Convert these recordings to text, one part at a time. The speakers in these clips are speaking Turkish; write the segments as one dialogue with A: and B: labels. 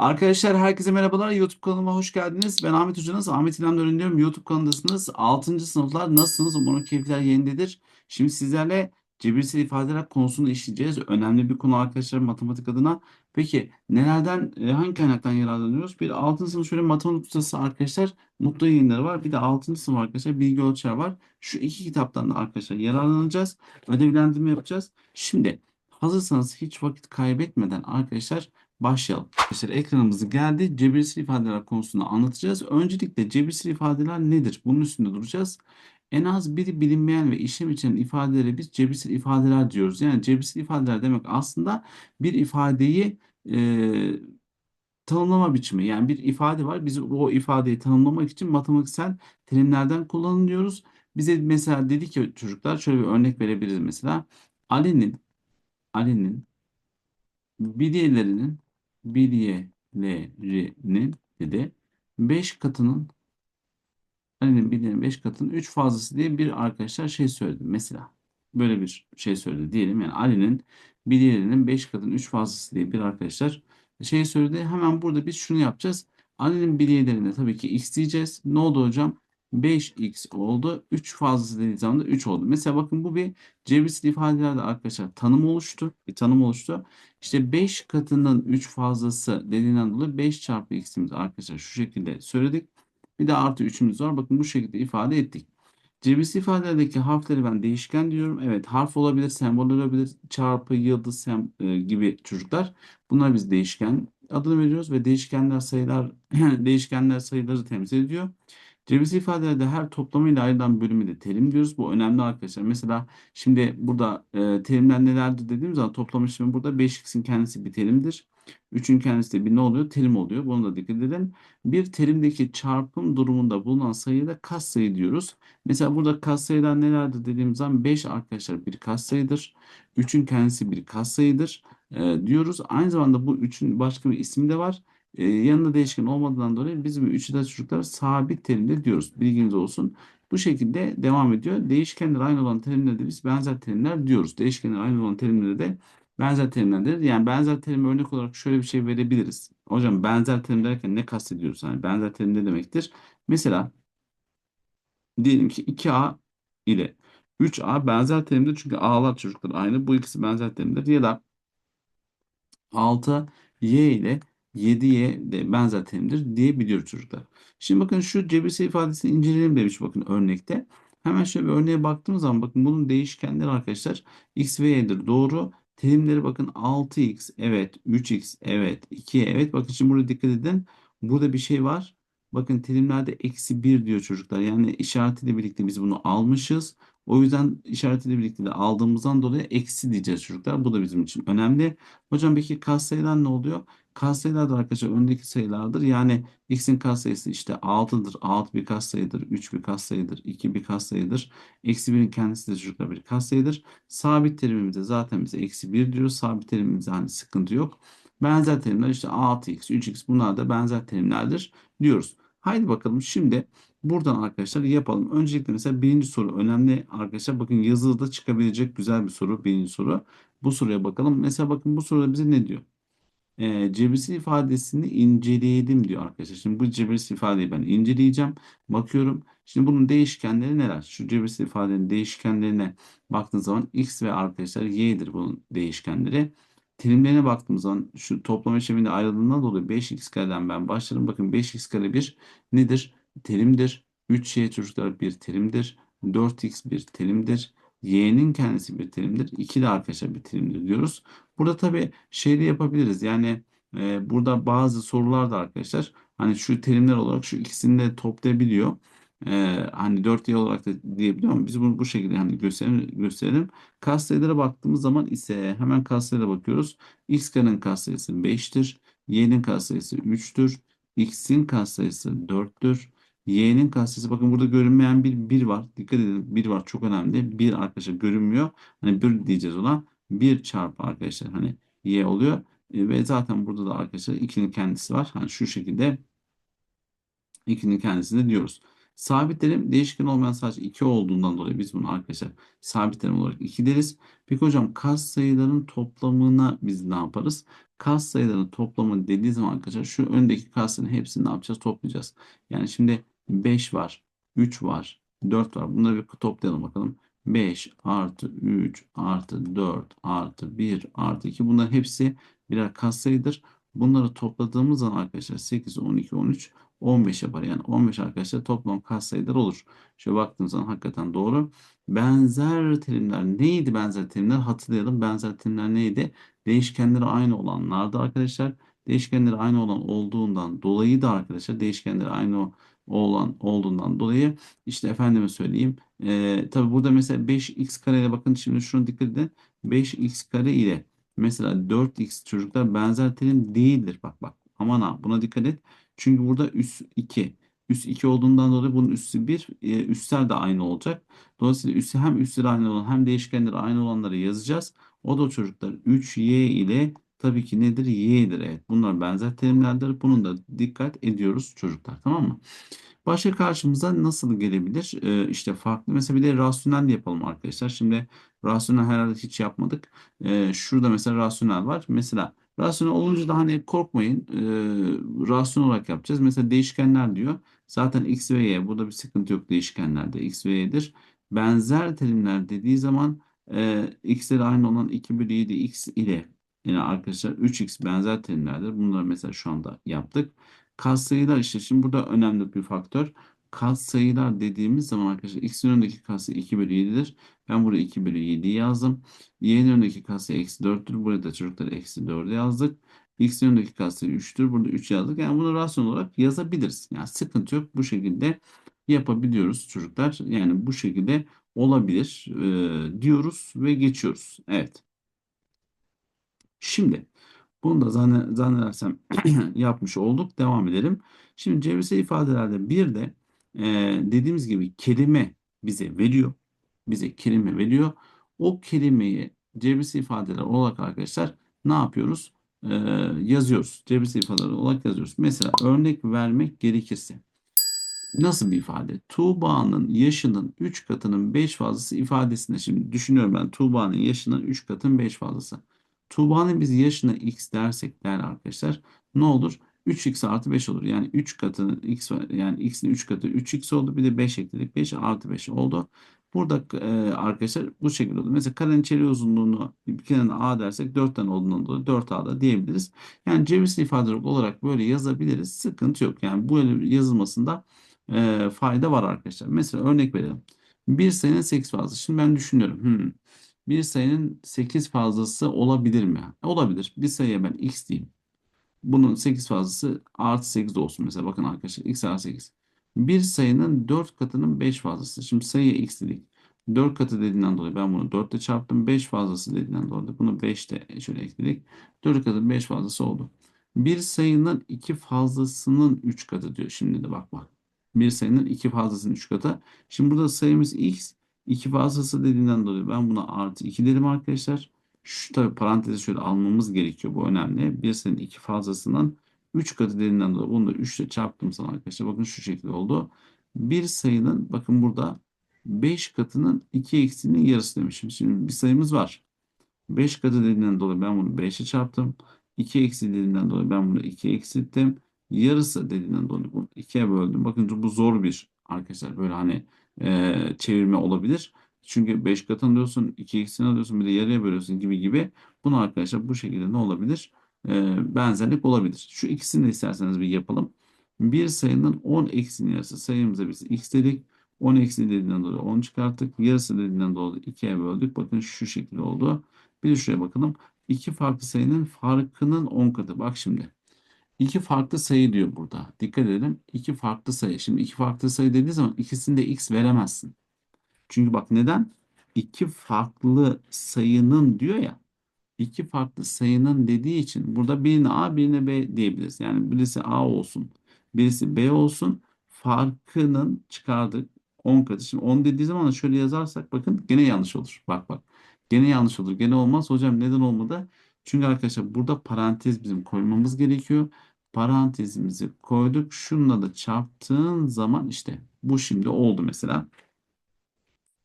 A: Arkadaşlar herkese merhabalar. YouTube kanalıma hoş geldiniz. Ben Ahmet Hocanız. Ahmet İlhan öğreniyorum. YouTube kanalındasınız. 6. sınıflar nasılsınız? Umarım keyifler yerindedir. Şimdi sizlerle cebirsel ifadeler konusunu işleyeceğiz. Önemli bir konu arkadaşlar matematik adına. Peki nelerden, e, hangi kaynaktan yararlanıyoruz? Bir 6. sınıf şöyle matematik ustası arkadaşlar Mutlu Yayınları var. Bir de 6. sınıf arkadaşlar Bilgi Ölçer var. Şu iki kitaptan da arkadaşlar yararlanacağız. Ödevlendirme yapacağız. Şimdi hazırsanız hiç vakit kaybetmeden arkadaşlar Başlayalım. Arkadaşlar ekranımız geldi. Cebirsel ifadeler konusunu anlatacağız. Öncelikle cebirsel ifadeler nedir? Bunun üstünde duracağız. En az biri bilinmeyen ve işlem içeren ifadelere biz cebirsel ifadeler diyoruz. Yani cebirsel ifadeler demek aslında bir ifadeyi e, tanımlama biçimi. Yani bir ifade var. Biz o ifadeyi tanımlamak için matematiksel terimlerden kullanıyoruz. Bize mesela dedi ki çocuklar şöyle bir örnek verebiliriz mesela. Ali'nin Ali'nin bilyelerinin bilyelerinin dedi 5 katının Ali'nin bilyelerinin 5 katının 3 fazlası diye bir arkadaşlar şey söyledi mesela. Böyle bir şey söyledi diyelim. Yani Ali'nin bilyelerinin 5 katının 3 fazlası diye bir arkadaşlar şey söyledi. Hemen burada biz şunu yapacağız. Ali'nin bilyelerine tabii ki x diyeceğiz. Ne oldu hocam? 5x oldu. 3 fazlası dediği zaman da 3 oldu. Mesela bakın bu bir cebirsel ifadelerde arkadaşlar tanım oluştu. Bir tanım oluştu. İşte 5 katının 3 fazlası dediğinden dolayı 5 çarpı x'imiz arkadaşlar şu şekilde söyledik. Bir de artı 3'ümüz var. Bakın bu şekilde ifade ettik. Cebirsel ifadelerdeki harfleri ben değişken diyorum. Evet harf olabilir, sembol olabilir, çarpı, yıldız sem e, gibi çocuklar. Bunlar biz değişken adını veriyoruz ve değişkenler sayılar değişkenler sayıları temsil ediyor. Cebirsel ifadelerde her toplamayla ayrılan bölümü de terim diyoruz. Bu önemli arkadaşlar. Mesela şimdi burada e, terimler nelerdir dediğimiz zaman toplama işlemi burada 5x'in kendisi bir terimdir. 3'ün kendisi de bir ne oluyor? Terim oluyor. Bunu da dikkat edelim. Bir terimdeki çarpım durumunda bulunan sayıya da katsayı diyoruz. Mesela burada katsayılar nelerdir dediğimiz zaman 5 arkadaşlar bir katsayıdır. 3'ün kendisi bir katsayıdır e, diyoruz. Aynı zamanda bu 3'ün başka bir ismi de var. E, yanında değişken olmadığından dolayı biz bu üçü de çocuklar sabit terimde diyoruz. Bilginiz olsun. Bu şekilde devam ediyor. Değişkenler aynı olan terimlere de biz benzer terimler diyoruz. Değişkenler aynı olan terimlere de benzer terimlerdir. Yani benzer terim örnek olarak şöyle bir şey verebiliriz. Hocam benzer terim derken ne kastediyoruz? Yani benzer terim ne demektir? Mesela diyelim ki 2A ile 3A benzer terimdir. Çünkü A'lar çocuklar aynı. Bu ikisi benzer terimdir. Ya da 6Y ile 7'ye de benzer terimdir diyebiliyor çocuklar. Şimdi bakın şu cebirsel ifadesini inceleyelim demiş bakın örnekte. Hemen şöyle bir örneğe baktığımız zaman bakın bunun değişkenleri arkadaşlar x ve y'dir. Doğru. Terimleri bakın 6x evet 3x evet 2 evet. Bakın şimdi burada dikkat edin. Burada bir şey var. Bakın terimlerde eksi 1 diyor çocuklar. Yani işaretiyle birlikte biz bunu almışız. O yüzden işaretiyle birlikte de aldığımızdan dolayı eksi diyeceğiz çocuklar. Bu da bizim için önemli. Hocam peki katsayılar ne oluyor? Katsayılar da arkadaşlar öndeki sayılardır. Yani x'in katsayısı işte 6'dır. 6 bir katsayıdır. 3 bir katsayıdır. 2 bir katsayıdır. Eksi 1'in kendisi de çocuklar bir katsayıdır. Sabit terimimizde zaten bize eksi 1 diyoruz. Sabit terimimizde hani sıkıntı yok. Benzer terimler işte 6x, 3x bunlar da benzer terimlerdir diyoruz. Haydi bakalım şimdi buradan arkadaşlar yapalım. Öncelikle mesela birinci soru önemli arkadaşlar. Bakın yazıda çıkabilecek güzel bir soru birinci soru. Bu soruya bakalım. Mesela bakın bu soruda bize ne diyor? E, cebirsel ifadesini inceleyelim diyor arkadaşlar. Şimdi bu cebirsel ifadeyi ben inceleyeceğim. Bakıyorum. Şimdi bunun değişkenleri neler? Şu cebirsel ifadenin değişkenlerine baktığınız zaman x ve arkadaşlar y'dir bunun değişkenleri. Terimlerine baktığımız zaman şu toplama işleminde ayrıldığından dolayı 5x kareden ben başlarım. Bakın 5x kare bir nedir? Terimdir. 3y çocuklar bir terimdir. 4x bir terimdir. Y'nin kendisi bir terimdir. 2 de arkadaşlar bir terimdir diyoruz. Burada tabii şey yapabiliriz. Yani e, burada bazı sorular da arkadaşlar hani şu terimler olarak şu ikisini de toplayabiliyor. E, hani 4y olarak da diyebiliyor ama biz bunu bu şekilde hani gösterelim. gösterelim. Katsayılara baktığımız zaman ise hemen katsayılara bakıyoruz. x karenin katsayısı 5'tir. y'nin katsayısı 3'tür. x'in katsayısı 4'tür. Y'nin katsayısı bakın burada görünmeyen bir 1 var. Dikkat edin 1 var çok önemli. 1 arkadaşlar görünmüyor. Hani 1 diyeceğiz ona. 1 çarpı arkadaşlar hani Y oluyor. E, ve zaten burada da arkadaşlar 2'nin kendisi var. Hani şu şekilde 2'nin kendisini diyoruz. Sabit terim değişken olmayan sadece 2 olduğundan dolayı biz bunu arkadaşlar sabit terim olarak 2 deriz. Peki hocam kas sayıların toplamına biz ne yaparız? Kas sayılarının toplamı dediği zaman arkadaşlar şu öndeki kasların hepsini ne yapacağız? Toplayacağız. Yani şimdi 5 var, 3 var, 4 var. Bunları bir toplayalım bakalım. 5 artı 3 artı 4 artı 1 artı 2 bunların hepsi birer katsayıdır. Bunları topladığımız zaman arkadaşlar 8, 12, 13, 15 yapar. Yani 15 arkadaşlar toplam katsayılar olur. Şöyle baktığımız zaman hakikaten doğru. Benzer terimler neydi benzer terimler? Hatırlayalım. Benzer terimler neydi? Değişkenleri aynı olanlardı arkadaşlar. Değişkenleri aynı olan olduğundan dolayı da arkadaşlar değişkenleri aynı olan olduğundan dolayı işte efendime söyleyeyim. E, tabi burada mesela 5x kare ile bakın şimdi şunu dikkat edin. 5x kare ile mesela 4x çocuklar benzer terim değildir. Bak bak aman ha buna dikkat et. Çünkü burada üst 2. Üst 2 olduğundan dolayı bunun üssü 1. E, üstler de aynı olacak. Dolayısıyla üssü hem üstleri aynı olan hem değişkenleri aynı olanları yazacağız. O da çocuklar 3y ile tabii ki nedir? y'dir. Evet bunlar benzer terimlerdir. Bunun da dikkat ediyoruz çocuklar tamam mı? Başka karşımıza nasıl gelebilir? Ee, işte farklı mesela bir de rasyonel de yapalım arkadaşlar. Şimdi rasyonel herhalde hiç yapmadık. Ee, şurada mesela rasyonel var. Mesela rasyonel olunca da hani korkmayın. Ee, rasyonel olarak yapacağız. Mesela değişkenler diyor. Zaten x ve y. Burada bir sıkıntı yok değişkenlerde. x ve y'dir. Benzer terimler dediği zaman e, x'leri aynı olan 2 bölü 7 x ile yine arkadaşlar 3x benzer terimlerdir. Bunları mesela şu anda yaptık. Katsayılar işte şimdi burada önemli bir faktör. Katsayılar dediğimiz zaman arkadaşlar x'in önündeki katsayı 2 bölü 7'dir. Ben buraya 2 bölü 7'yi yazdım. Y'nin önündeki katsayı eksi 4'tür. Buraya da çocuklar eksi 4'ü yazdık. X'in önündeki katsayı 3'tür. Burada 3 yazdık. Yani bunu rasyonel olarak yazabiliriz. Yani sıkıntı yok. Bu şekilde yapabiliyoruz çocuklar. Yani bu şekilde olabilir e, diyoruz ve geçiyoruz. Evet. Şimdi bunu da zanne, zannedersem yapmış olduk. Devam edelim. Şimdi çevirisel ifadelerde bir de e, dediğimiz gibi kelime bize veriyor. Bize kelime veriyor. O kelimeyi cebirsel ifadeler olarak arkadaşlar ne yapıyoruz? E, yazıyoruz. Cebirsel ifadeler olarak yazıyoruz. Mesela örnek vermek gerekirse. Nasıl bir ifade? Tuğba'nın yaşının 3 katının 5 fazlası ifadesinde. Şimdi düşünüyorum ben Tuğba'nın yaşının 3 katının 5 fazlası. Tuğba'nın biz yaşına x dersek değerli arkadaşlar ne olur? 3x artı 5 olur. Yani 3 katı x. Yani x'in 3 katı 3x oldu. Bir de 5 ekledik. 5 artı 5 oldu. Burada e, arkadaşlar bu şekilde oldu. Mesela karenin içeri uzunluğunu bir kenarına a dersek 4 tane olduğundan dolayı 4a'da diyebiliriz. Yani cebirsel ifade olarak böyle yazabiliriz. Sıkıntı yok. Yani bu yazılmasında e, fayda var arkadaşlar. Mesela örnek verelim. Bir sayının 8 fazla. Şimdi ben düşünüyorum. Hmm, bir sayının 8 fazlası olabilir mi? Olabilir. Bir sayıya ben x diyeyim. Bunun 8 fazlası artı 8 olsun mesela. Bakın arkadaşlar x artı 8. Bir sayının 4 katının 5 fazlası. Şimdi sayıya x dedik. 4 katı dediğinden dolayı ben bunu 4 ile çarptım. 5 fazlası dediğinden dolayı bunu 5 ile şöyle ekledik. 4 katı 5 fazlası oldu. Bir sayının 2 fazlasının 3 katı diyor. Şimdi de bak bak. Bir sayının 2 fazlasının 3 katı. Şimdi burada sayımız x. 2 fazlası dediğinden dolayı ben buna artı 2 dedim arkadaşlar. Şu tabi parantezi şöyle almamız gerekiyor. Bu önemli. Bir sayının 2 fazlasından 3 katı dediğinden dolayı bunu da 3 ile çarptım sana arkadaşlar. Bakın şu şekilde oldu. Bir sayının bakın burada 5 katının 2 eksiğinin yarısı demişim. Şimdi bir sayımız var. 5 katı dediğinden dolayı ben bunu 5 ile çarptım. 2 eksi dediğinden dolayı ben bunu 2 eksilttim. Yarısı dediğinden dolayı bunu 2'ye böldüm. Bakın bu zor bir arkadaşlar böyle hani e, çevirme olabilir. Çünkü 5 katını alıyorsun, 2 x'ini alıyorsun, bir de yarıya bölüyorsun gibi gibi. Bunu arkadaşlar bu şekilde ne olabilir? E, benzerlik olabilir. Şu ikisini de isterseniz bir yapalım. Bir sayının 10 eksinin yarısı sayımıza biz x dedik. 10 eksi dediğinden dolayı 10 çıkarttık. Yarısı dediğinden dolayı 2'ye böldük. Bakın şu şekilde oldu. Bir de şuraya bakalım. İki farklı sayının farkının 10 katı. Bak şimdi. İki farklı sayı diyor burada. Dikkat edelim. İki farklı sayı. Şimdi iki farklı sayı dediği zaman ikisinde x veremezsin. Çünkü bak neden? İki farklı sayının diyor ya. İki farklı sayının dediği için burada birine A birine B diyebiliriz. Yani birisi A olsun. Birisi B olsun. Farkının çıkardık 10 katı. Şimdi 10 dediği zaman şöyle yazarsak bakın gene yanlış olur. Bak bak. Gene yanlış olur. Gene olmaz. Hocam neden olmadı? Çünkü arkadaşlar burada parantez bizim koymamız gerekiyor parantezimizi koyduk. Şununla da çarptığın zaman işte bu şimdi oldu mesela.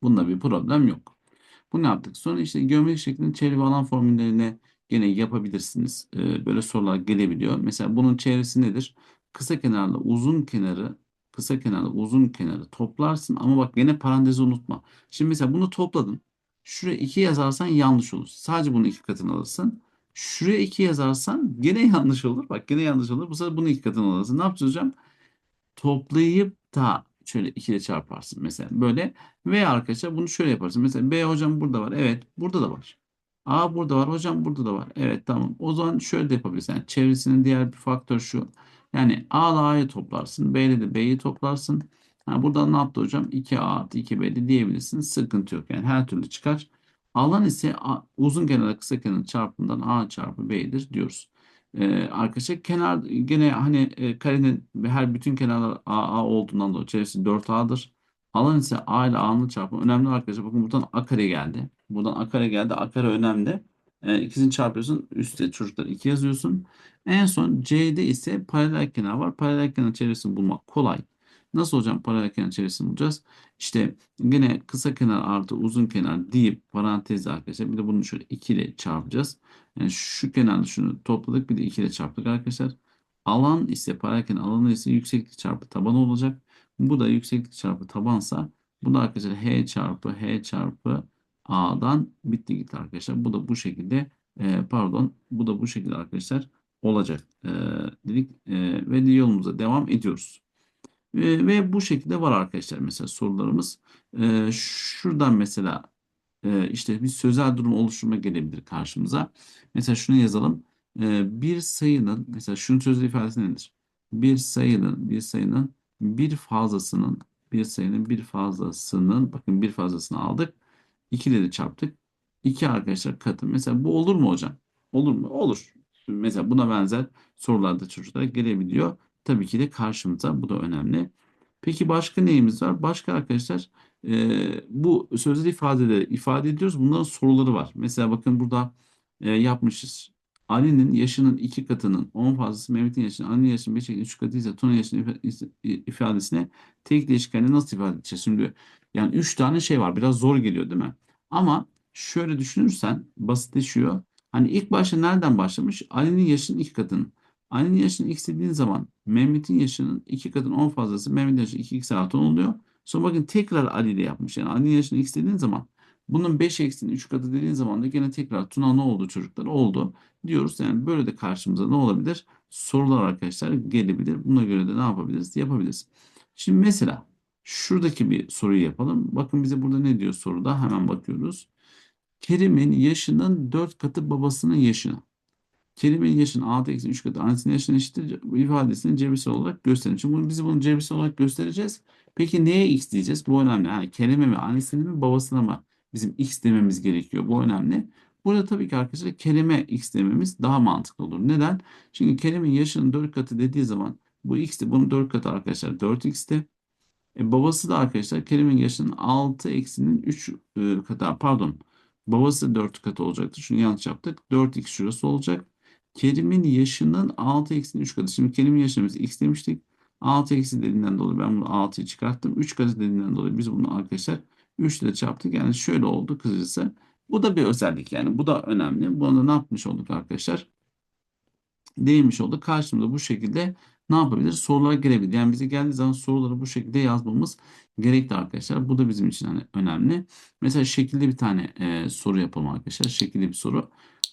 A: Bunda bir problem yok. Bunu yaptık. Sonra işte geometrik şeklin çevre ve alan formüllerine gene yapabilirsiniz. Ee, böyle sorular gelebiliyor. Mesela bunun çevresi nedir? Kısa kenarla uzun kenarı kısa kenarla uzun kenarı toplarsın ama bak gene parantezi unutma. Şimdi mesela bunu topladın. Şuraya 2 yazarsan yanlış olur. Sadece bunun iki katını alırsın. Şuraya 2 yazarsan gene yanlış olur. Bak gene yanlış olur. Bu sefer bunun iki katını alırsın. Ne yapacağız hocam? toplayıp da şöyle 2 ile çarparsın mesela böyle. Veya arkadaşlar bunu şöyle yaparsın. Mesela B hocam burada var. Evet burada da var. A burada var. Hocam burada da var. Evet tamam. O zaman şöyle de yapabilirsin. Yani çevresinin diğer bir faktör şu. Yani A ile A'yı toplarsın. B ile de B'yi toplarsın. Ha, buradan ne yaptı hocam? 2A artı 2B de diyebilirsin. Sıkıntı yok. Yani her türlü çıkar. Alan ise uzun kenarla kısa kenarın çarpımından A çarpı B'dir diyoruz. Ee, arkadaşlar kenar gene hani e, karenin her bütün kenarlar A, A olduğundan dolayı çevresi 4A'dır. Alan ise A ile A'nın çarpımı önemli arkadaşlar. Bakın buradan A kare geldi. Buradan A kare geldi. A kare önemli. Ee, ikisini çarpıyorsun. Üstte çocuklar 2 yazıyorsun. En son C'de ise paralel kenar var. Paralel kenar çevresini bulmak kolay. Nasıl hocam paralel kenar çevresini bulacağız? İşte yine kısa kenar artı uzun kenar deyip parantezle arkadaşlar bir de bunu şöyle 2 ile çarpacağız. Yani şu kenarla şunu topladık bir de 2 ile çarptık arkadaşlar. Alan ise paralel alanı ise yükseklik çarpı taban olacak. Bu da yükseklik çarpı tabansa bu da arkadaşlar h çarpı h çarpı a'dan bitti gitti arkadaşlar. Bu da bu şekilde e, pardon bu da bu şekilde arkadaşlar olacak e, dedik e, ve yolumuza devam ediyoruz. E, ve bu şekilde var arkadaşlar mesela sorularımız. E, şuradan mesela e, işte bir sözel durum oluşturma gelebilir karşımıza. Mesela şunu yazalım. E, bir sayının mesela şunun sözlü ifadesi nedir? Bir sayının bir sayının bir fazlasının bir sayının bir fazlasının bakın bir fazlasını aldık. 2 ile de çarptık. 2 arkadaşlar katı. Mesela bu olur mu hocam? Olur mu? Olur. Mesela buna benzer sorularda çocuklar gelebiliyor. Tabii ki de karşımıza bu da önemli. Peki başka neyimiz var? Başka arkadaşlar e, bu sözleri ifadeleri ifade ediyoruz. Bunların soruları var. Mesela bakın burada e, yapmışız. Ali'nin yaşının iki katının 10 fazlası Mehmet'in yaşının Ali'nin yaşının 5 3 katı ise Tuna'nın yaşının ifa- ifadesine tek değişkenle nasıl ifade edeceğiz? Şimdi yani 3 tane şey var. Biraz zor geliyor değil mi? Ama şöyle düşünürsen basitleşiyor. Hani ilk başta nereden başlamış? Ali'nin yaşının iki katının. Ali'nin yaşını x dediğin zaman Mehmet'in yaşının iki katının 10 fazlası Mehmet'in yaşı 2x artı 10 oluyor. Sonra bakın tekrar Ali ile yapmış. Yani Ali'nin yaşını x dediğin zaman bunun 5 eksinin 3 katı dediğin zaman da gene tekrar Tuna ne oldu çocuklar? Oldu diyoruz. Yani böyle de karşımıza ne olabilir? Sorular arkadaşlar gelebilir. Buna göre de ne yapabiliriz? Yapabiliriz. Şimdi mesela şuradaki bir soruyu yapalım. Bakın bize burada ne diyor soruda? Hemen bakıyoruz. Kerim'in yaşının 4 katı babasının yaşına. Kelimenin yaşının 6 eksi 3 katı annesinin yaşına eşittir ifadesini cebirsel olarak gösterin. Şimdi bunu, biz bunu cebirsel olarak göstereceğiz. Peki neye x diyeceğiz? Bu önemli. Yani kelime mi annesine mi babasına mı bizim x dememiz gerekiyor. Bu önemli. Burada tabii ki arkadaşlar kelime x dememiz daha mantıklı olur. Neden? Çünkü kelimenin yaşının 4 katı dediği zaman bu x'ti. Bunun 4 katı arkadaşlar 4x'ti. E, babası da arkadaşlar kelimenin yaşının 6 eksinin 3 e, katı pardon. Babası 4 katı olacaktır. Şunu yanlış yaptık. 4x şurası olacak. Kerim'in yaşının 6 eksinin 3 katı. Şimdi Kerim'in yaşını biz x demiştik. 6 eksi dediğinden dolayı ben bunu 6'yı çıkarttım. 3 katı dediğinden dolayı biz bunu arkadaşlar 3 ile çarptık. Yani şöyle oldu kısacası. Bu da bir özellik yani. Bu da önemli. Bunu da ne yapmış olduk arkadaşlar? Değinmiş olduk. Karşımıza bu şekilde ne yapabiliriz? Sorular gelebilir. Yani bize geldiği zaman soruları bu şekilde yazmamız gerekli arkadaşlar. Bu da bizim için hani önemli. Mesela şekilde bir tane e, soru yapalım arkadaşlar. Şekilde bir soru.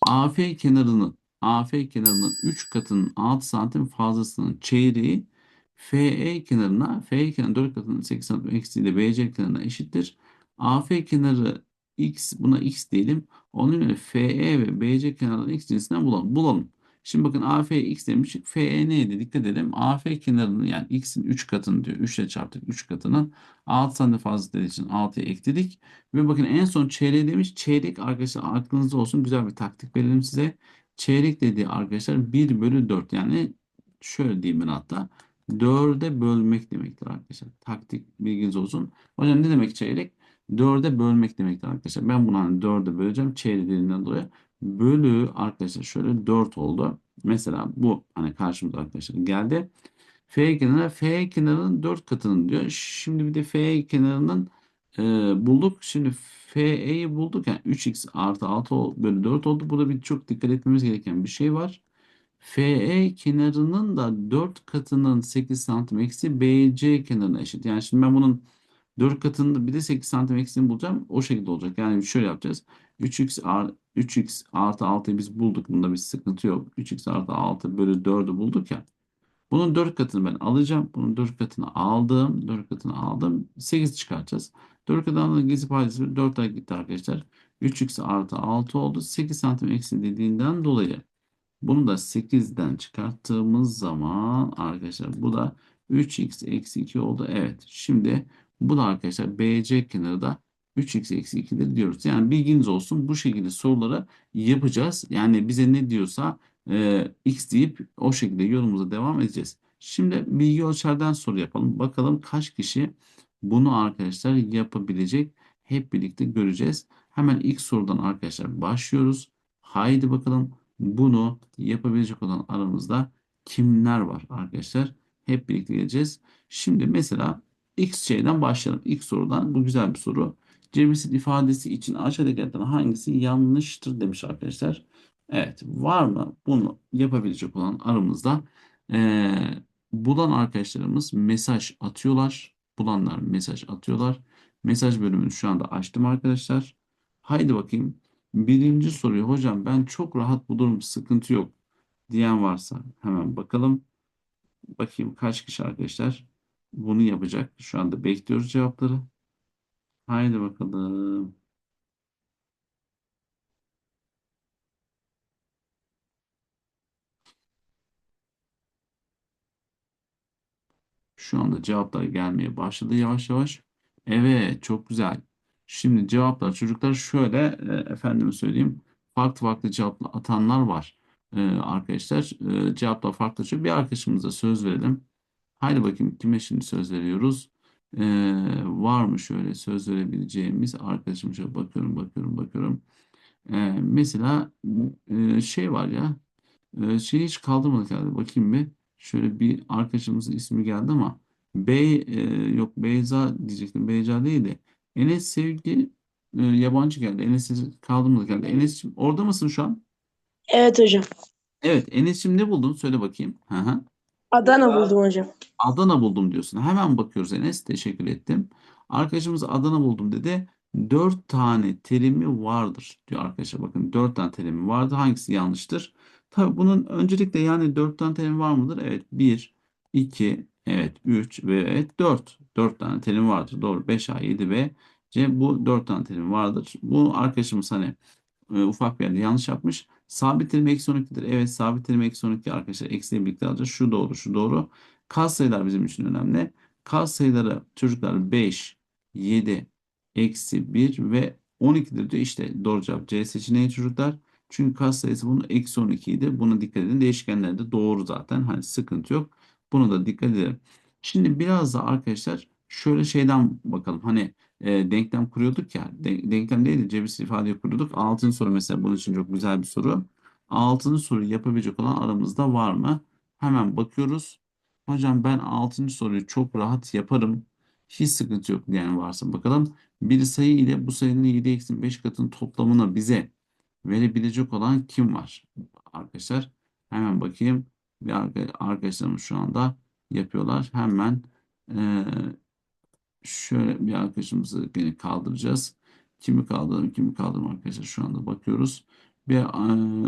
A: AF kenarının AF kenarının 3 katının 6 santim fazlasının çeyreği FE kenarına FE kenarının 4 katının 8 santim eksiğiyle BC kenarına eşittir. AF kenarı x buna x diyelim. Onun yerine FE ve BC kenarının x cinsinden bulalım. bulalım. Şimdi bakın AF x demiştik. FE neydi? Dikkat edelim. AF kenarının yani x'in 3 katını diyor. 3 ile çarptık 3 katının. 6 santim fazla dediği için 6'ya ekledik. Ve bakın en son çeyreği demiş. Çeyrek arkadaşlar aklınızda olsun. Güzel bir taktik verelim size. Çeyrek dediği arkadaşlar 1 bölü 4. Yani şöyle diyeyim ben hatta. 4'e bölmek demektir arkadaşlar. Taktik bilginiz olsun. Hocam ne demek çeyrek? 4'e bölmek demektir arkadaşlar. Ben bunu hani 4'e böleceğim. Çeyrek dediğinden dolayı. Bölü arkadaşlar şöyle 4 oldu. Mesela bu hani karşımıza arkadaşlar geldi. F kenarı F kenarının 4 katının diyor. Şimdi bir de F kenarının e, bulduk. Şimdi FE'yi bulduk. Yani 3x artı 6 ol- bölü 4 oldu. Burada bir çok dikkat etmemiz gereken bir şey var. FE kenarının da 4 katının 8 santim eksi BC kenarına eşit. Yani şimdi ben bunun 4 katında bir de 8 santim eksiğini bulacağım. O şekilde olacak. Yani şöyle yapacağız. 3x, ar- 3x artı 6'yı biz bulduk. Bunda bir sıkıntı yok. 3x artı 6 bölü 4'ü bulduk ya. Bunun 4 katını ben alacağım. Bunun 4 katını aldım. 4 katını aldım. 8 çıkartacağız. 4 katından gizli paydası 4 ay gitti arkadaşlar. 3x artı 6 oldu. 8 santim eksi dediğinden dolayı bunu da 8'den çıkarttığımız zaman arkadaşlar bu da 3x eksi 2 oldu. Evet. Şimdi bu da arkadaşlar BC kenarı da 3x eksi 2'dir diyoruz. Yani bilginiz olsun bu şekilde soruları yapacağız. Yani bize ne diyorsa e, x deyip o şekilde yolumuza devam edeceğiz. Şimdi bilgi ölçerden soru yapalım. Bakalım kaç kişi bunu arkadaşlar yapabilecek. Hep birlikte göreceğiz. Hemen ilk sorudan arkadaşlar başlıyoruz. Haydi bakalım bunu yapabilecek olan aramızda kimler var arkadaşlar? Hep birlikte geleceğiz. Şimdi mesela X şeyden başlayalım. İlk sorudan bu güzel bir soru. Cebirsel ifadesi için aşağıdakilerden hangisi yanlıştır demiş arkadaşlar. Evet var mı bunu yapabilecek olan aramızda Ee, bulan arkadaşlarımız mesaj atıyorlar. Bulanlar mesaj atıyorlar. Mesaj bölümünü şu anda açtım arkadaşlar. Haydi bakayım. Birinci soruyu hocam ben çok rahat bulurum sıkıntı yok diyen varsa hemen bakalım. Bakayım kaç kişi arkadaşlar bunu yapacak. Şu anda bekliyoruz cevapları. Haydi bakalım. Şu anda cevaplar gelmeye başladı yavaş yavaş. Evet, çok güzel. Şimdi cevaplar çocuklar şöyle e, efendime söyleyeyim. Farklı farklı cevaplar atanlar var. E, arkadaşlar e, cevaplar farklı çıkıyor. Bir arkadaşımıza söz verelim. Haydi bakayım kime şimdi söz veriyoruz? E, var mı şöyle söz verebileceğimiz arkadaşım şöyle bakıyorum bakıyorum bakıyorum. E, mesela e, şey var ya ee, şeyi hiç kaldırmadık herhalde. Bakayım bir. Şöyle bir arkadaşımızın ismi geldi ama Bey e, yok Beyza diyecektim. Beyza değil de Enes Sevgi e, yabancı geldi. Enes'i kaldırmadık herhalde. Enes'ciğim orada mısın şu an?
B: Evet hocam.
A: Evet Enes'ciğim ne buldun? Söyle bakayım. Hı hı.
B: Adana buldum hocam.
A: Adana buldum diyorsun. Hemen bakıyoruz Enes. Teşekkür ettim. Arkadaşımız Adana buldum dedi. Dört tane terimi vardır diyor arkadaşlar. Bakın dört tane terimi vardır. Hangisi yanlıştır? Tabii bunun öncelikle yani dört tane terimi var mıdır? Evet. Bir, iki, evet. Üç ve evet dört. Dört tane terim vardır. Doğru. Beş A, yedi B, C. Bu dört tane terim vardır. Bu arkadaşımız hani e, ufak bir yerde yanlış yapmış. Sabit terim eksi 12'dir. Evet sabit terim eksi 12 arkadaşlar. Eksiyle birlikte alacağız. Şu doğru, şu doğru. Katsayılar bizim için önemli. Katsayıları çocuklar 5, 7, eksi 1 ve 12'dir diyor. İşte doğru cevap C seçeneği çocuklar. Çünkü katsayısı bunun eksi 12 idi. Buna dikkat edin. Değişkenler de doğru zaten. Hani sıkıntı yok. Bunu da dikkat edelim. Şimdi biraz da arkadaşlar şöyle şeyden bakalım. Hani e, denklem kuruyorduk ya. De- denklem değil de cebirsel ifade kuruyorduk. Altıncı soru mesela bunun için çok güzel bir soru. Altıncı soruyu yapabilecek olan aramızda var mı? Hemen bakıyoruz. Hocam ben altıncı soruyu çok rahat yaparım. Hiç sıkıntı yok diyen varsa bakalım. Bir sayı ile bu sayının 7 eksi 5 katının toplamını bize verebilecek olan kim var? Arkadaşlar hemen bakayım. Bir arka- arkadaşlarımız şu anda yapıyorlar. Hemen eee, şöyle bir arkadaşımızı yine kaldıracağız. Kimi kaldıralım, kimi kaldıralım arkadaşlar şu anda bakıyoruz. Bir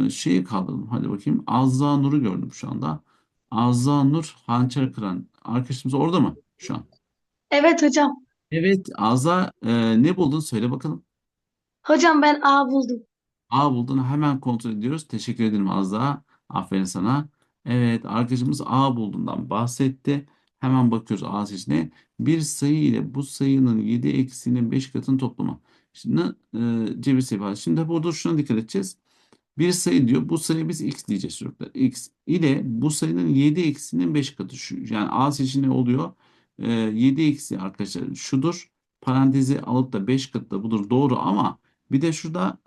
A: eee, şeyi kaldıralım. Hadi bakayım. Azza Nur'u gördüm şu anda. Azza Nur hançer kıran. Arkadaşımız orada mı şu an?
C: Evet hocam.
A: Evet Azza eee, ne buldun? Söyle bakalım.
C: Hocam ben A buldum.
A: A buldun hemen kontrol ediyoruz. Teşekkür ederim az daha. Aferin sana. Evet arkadaşımız A bulduğundan bahsetti. Hemen bakıyoruz A seçeneğine. Bir sayı ile bu sayının 7 eksiğinin 5 katının toplamı. Şimdi e, cebirsel ifade. Şimdi burada şuna dikkat edeceğiz. Bir sayı diyor. Bu sayı biz x diyeceğiz çocuklar. x ile bu sayının 7 eksiğinin 5 katı. Şu, yani A seçeneği oluyor. E, 7 eksi arkadaşlar şudur. Parantezi alıp da 5 katı da budur. Doğru ama bir de şurada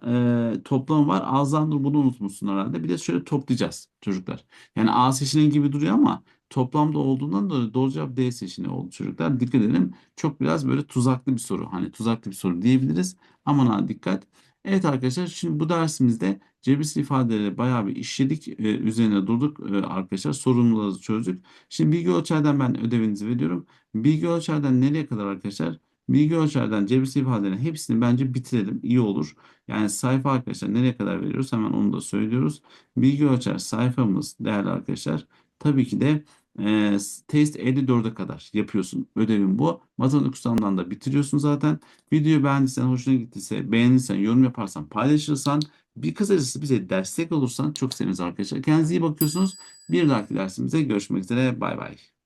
A: e, toplam var. A'dan bunu unutmuşsun herhalde. Bir de şöyle toplayacağız çocuklar. Yani A seçeneği gibi duruyor ama toplamda olduğundan dolayı doğru cevap D seçeneği oldu çocuklar. Dikkat edelim. Çok biraz böyle tuzaklı bir soru. Hani tuzaklı bir soru diyebiliriz. Aman ha dikkat. Evet arkadaşlar şimdi bu dersimizde cebirsel ifadeleri bayağı bir işledik. Ee, üzerine durduk ee, arkadaşlar. Sorunları çözdük. Şimdi bilgi ölçerden ben ödevinizi veriyorum. Bilgi ölçerden nereye kadar arkadaşlar? Bilgi ölçerden cebirsel ifadelerin hepsini bence bitirelim. İyi olur. Yani sayfa arkadaşlar nereye kadar veriyoruz? Hemen onu da söylüyoruz. Bilgi ölçer sayfamız değerli arkadaşlar. Tabii ki de e, test 54'e kadar yapıyorsun. Ödevin bu. Matematik ustamdan da bitiriyorsun zaten. Videoyu beğendiysen, hoşuna gittiyse, beğendiysen, yorum yaparsan, paylaşırsan, bir kısacası bize destek olursan çok seviniriz arkadaşlar. Kendinize iyi bakıyorsunuz. Bir dahaki dersimize görüşmek üzere. Bay bay.